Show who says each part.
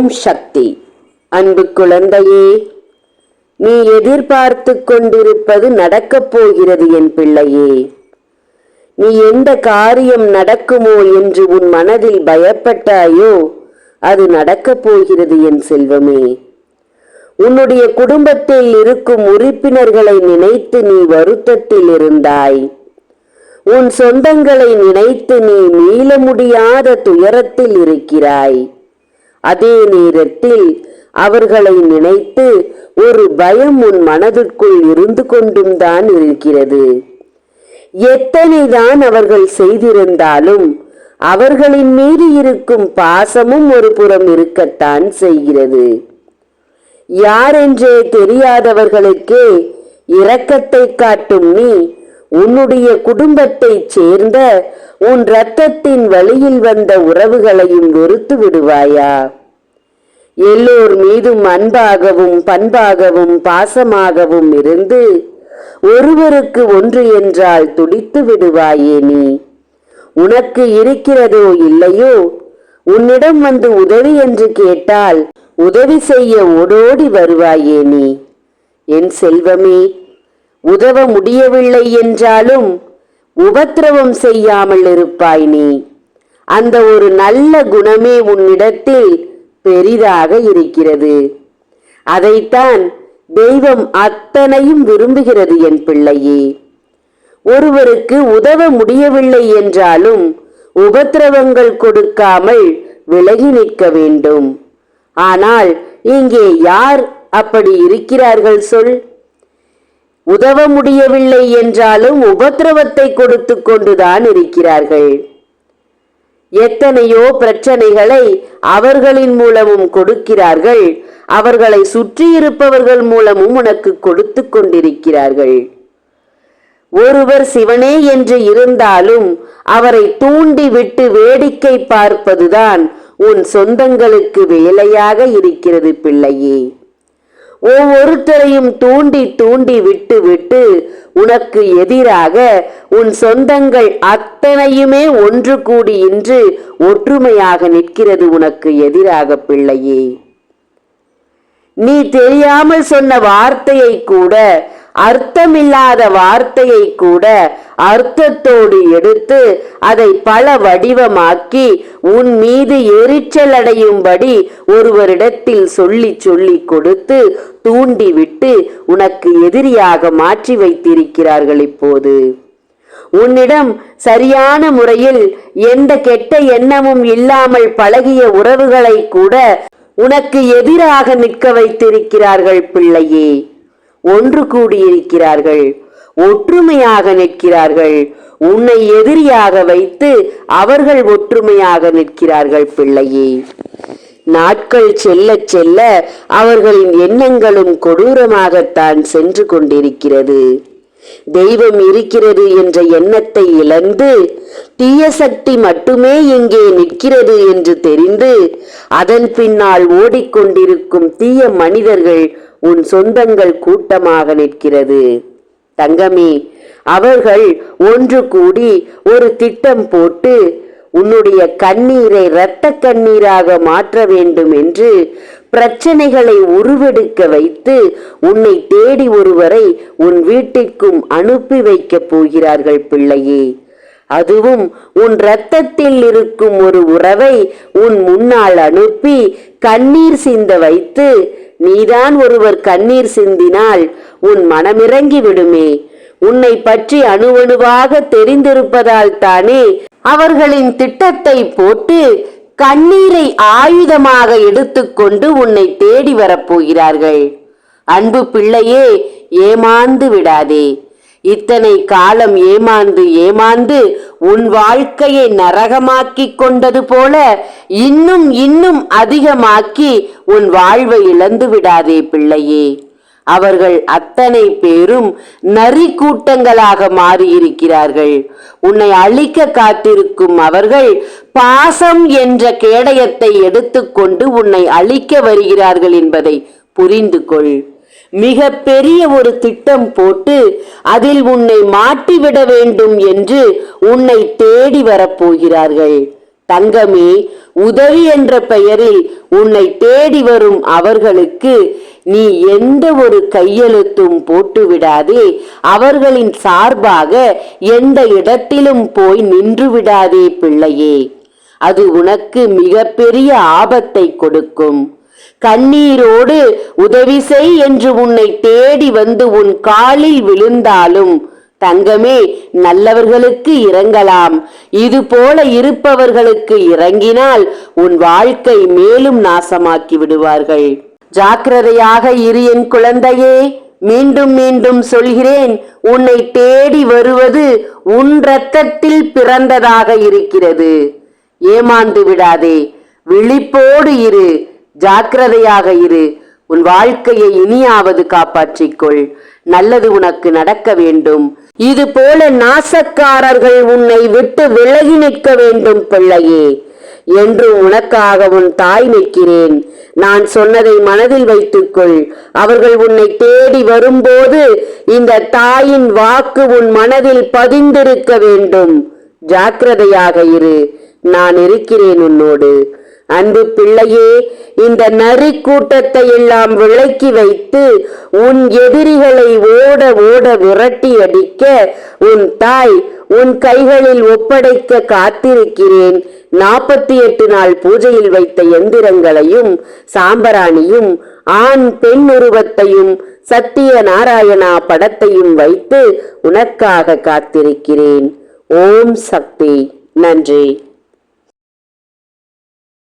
Speaker 1: ஓம் சக்தி. அன்பு குழந்தையே நீ எதிர்பார்த்து கொண்டிருப்பது நடக்கப் போகிறது என் பிள்ளையே. நீ எந்த காரியம் நடக்குமோ என்று உன் மனதில் பயப்பட்டாயோ அது நடக்கப் போகிறது என் செல்வமே. உன்னுடைய குடும்பத்தில் இருக்கும் உறுப்பினர்களை நினைத்து நீ வருத்தத்தில் இருந்தாய். உன் சொந்தங்களை நினைத்து நீ மீள முடியாத துயரத்தில் இருக்கிறாய். அதே நேரத்தில் அவர்களை நினைத்து ஒரு பயம் உன் மனதிற்குள் இருந்து கொண்டும் தான் இருக்கிறது. எத்தனைதான் அவர்கள் செய்திருந்தாலும் அவர்களின் மீது இருக்கும் பாசமும் ஒரு புறம் இருக்கத்தான் செய்கிறது. யாரென்றே தெரியாதவர்களுக்கே இரக்கத்தை காட்டும் நீ உன்னுடைய குடும்பத்தைச் சேர்ந்த உன் இரத்தத்தின் வழியில் வந்த உறவுகளையும் வெறுத்து விடுவாயா? எல்லோர் மீதும் அன்பாகவும் பண்பாகவும் பாசமாகவும் இருந்து ஒருவருக்கு ஒன்று என்றால் துடித்து விடுவாயே நீ. உனக்கு இருக்கிறதோ இல்லையோ? உன்னிடம் வந்து உதவி என்று கேட்டால் உதவி செய்ய ஓடோடி வருவாயே நீ. என் செல்வமே உதவ முடியவில்லை என்றாலும் உபத்திரவம் செய்யாமல் இருப்பாய் நீ. அந்த ஒரு நல்ல குணமே உன்னிடத்தில் பெரிதாக இருக்கிறது. அதைத்தான் தெய்வம் அத்தனையும் விரும்புகிறது என் பிள்ளையே. ஒருவருக்கு உதவ முடியவில்லை என்றாலும் உபத்திரவங்கள் கொடுக்காமல் விலகி நிற்க வேண்டும். ஆனால் இங்கே யார் அப்படி இருக்கிறார்கள் சொல்? உதவ முடியவில்லை என்றாலும் உபத்திரவத்தை கொடுத்து கொண்டுதான் இருக்கிறார்கள். எத்தனையோ பிரச்சனைகளை அவர்களின் மூலமும் கொடுக்கிறார்கள். அவர்களை சுற்றியிருப்பவர்கள் மூலமும் உனக்கு கொடுத்து கொண்டிருக்கிறார்கள். ஒருவர் சிவனே என்று இருந்தாலும் அவரை தூண்டி விட்டு வேடிக்கை பார்ப்பதுதான் உன் சொந்தங்களுக்கு வேலையாக இருக்கிறது பிள்ளையே. ஒவ்வொருத்தரையும் தூண்டி தூண்டி விட்டு விட்டு உனக்கு எதிராக உன் சொந்தங்கள் அத்தனையுமே ஒன்று கூடி இன்று ஒற்றுமையாக நிற்கிறது உனக்கு எதிராக பிள்ளையே. நீ தெரியாமல் சொன்ன வார்த்தையை கூட அர்த்தமில்லாத வார்த்தையை கூட அர்த்தத்தோடு எடுத்து அதை பல வடிவமாக்கி உன் மீது எரிச்சல் அடையும்படி ஒருவரிடத்தில் சொல்லி சொல்லி கொடுத்து தூண்டிவிட்டு உனக்கு எதிரியாக மாற்றி வைத்திருக்கிறார்கள் இப்போது. உன்னிடம் சரியான முறையில் எந்த கெட்ட எண்ணமும் இல்லாமல் பழகிய உறவுகளை கூட உனக்கு எதிராக நிற்க வைத்திருக்கிறார்கள் பிள்ளையே. ஒன்று கூடியிருக்கிறார்கள். ஒற்றுமையாக நிற்கிறார்கள். உன்னை எதிரியாக வைத்து அவர்கள் ஒற்றுமையாக நிற்கிறார்கள் பிள்ளையே. நாட்கள் செல்ல செல்ல அவர்களின் எண்ணங்களும் கொடூரமாகத்தான் சென்று கொண்டிருக்கிறது. தெய்வம் இருக்கிறது என்ற எண்ணத்தை இழந்து தீய சக்தி மட்டுமே இங்கே நிற்கிறது என்று தெரிந்து அதன் பின்னால் ஓடிக்கொண்டிருக்கும் தீய மனிதர்கள் உன் சொந்தங்கள் கூட்டமாக நிற்கிறது. தங்கமே அவர்கள் ஒன்று கூடி ஒரு திட்டம் போட்டு உன்னுடைய கண்ணீரை இரத்த கண்ணீராக மாற்ற வேண்டும் என்று பிரச்சனைகளை உருவெடுக்க வைத்து உன்னை தேடி ஒருவரை உன் வீட்டிற்கும் அனுப்பி வைக்கப் போகிறார்கள் பிள்ளையே. அதுவும் உன் இரத்தத்தில் இருக்கும் ஒரு உறவை உன் முன்னால் அனுப்பி கண்ணீர் சிந்த வைத்து நீதான் ஒருவர் கண்ணீர் சிந்தினால் உன் மனமிறங்கி விடுமே. உன்னை பற்றி அணுவணுவாக தெரிந்திருப்பதால் தானே அவர்களின் திட்டத்தை போட்டு கண்ணீரை ஆயுதமாக எடுத்துக்கொண்டு உன்னை தேடி வரப்போகிறார்கள். அன்பு பிள்ளையே ஏமாந்து விடாதே. இத்தனை காலம் ஏமாந்து ஏமாந்து உன் வாழ்க்கையை நரகமாக்கிக் கொண்டது போல இன்னும் இன்னும் அதிகமாக்கி உன் வாழ்வை இழந்து விடாதே பிள்ளையே. அவர்கள் அத்தனை பேரும் நரி கூட்டங்களாக மாறியிருக்கிறார்கள். உன்னை அழிக்க காத்திருக்கும் அவர்கள் பாசம் என்ற கேடயத்தை எடுத்துக்கொண்டு உன்னை அழிக்க வருகிறார்கள் என்பதை புரிந்து கொள் மிக பெரிய ஒரு திட்டம் போட்டு அதில் உன்னை மாட்டிவிட வேண்டும் என்று உன்னை தேடி வரப்போகிறார்கள். தங்கமே உதவி என்ற பெயரில் உன்னை தேடி வரும் அவர்களுக்கு நீ எந்த ஒரு கையெழுத்தும் போட்டு விடாதே. அவர்களின் சார்பாக எந்த இடத்திலும் போய் நின்று விடாதே பிள்ளையே. அது உனக்கு மிகப்பெரிய ஆபத்தை கொடுக்கும். கண்ணீரோடு உதவி செய் என்று உன்னை தேடி வந்து உன் காலில் விழுந்தாலும் தங்கமே நல்லவர்களுக்கு இறங்கலாம். இது போல இருப்பவர்களுக்கு இறங்கினால் உன் வாழ்க்கை மேலும் நாசமாக்கி விடுவார்கள். ஜாக்கிரதையாக இரு என் குழந்தையே மீண்டும் மீண்டும் சொல்கிறேன் உன்னை தேடி வருவது உன் ரத்தத்தில் பிறந்ததாக இருக்கிறது. ஏமாந்து விடாதே விழிப்போடு இரு. ஜாக்கிரதையாக இரு. உன் வாழ்க்கையை இனியாவது காப்பாற்றிக்கொள். நல்லது உனக்கு நடக்க வேண்டும். இது போல நாசக்காரர்கள் உன்னை விட்டு விலகி நிற்க வேண்டும் பிள்ளையே. என்று உனக்காக உன் தாய் நிற்கிறேன். நான் சொன்னதை மனதில் வைத்துக்கொள். அவர்கள் உன்னை தேடி வரும்போது இந்த தாயின் வாக்கு உன் மனதில் பதிந்திருக்க வேண்டும். ஜாக்கிரதையாக இரு. நான் இருக்கிறேன் உன்னோடு. அன்பு பிள்ளையே இந்த நரி கூட்டத்தை எல்லாம் விளக்கி வைத்து உன் எதிரிகளை ஓட ஓட விரட்டி அடிக்க உன் தாய் உன் கைகளில் ஒப்படைக்க காத்திருக்கிறேன். நாற்பத்தி எட்டு நாள் பூஜையில் வைத்த எந்திரங்களையும் சாம்பராணியும் ஆண் பெண் உருவத்தையும் சத்திய நாராயணா படத்தையும் வைத்து உனக்காக காத்திருக்கிறேன். ஓம் சக்தி. நன்றி.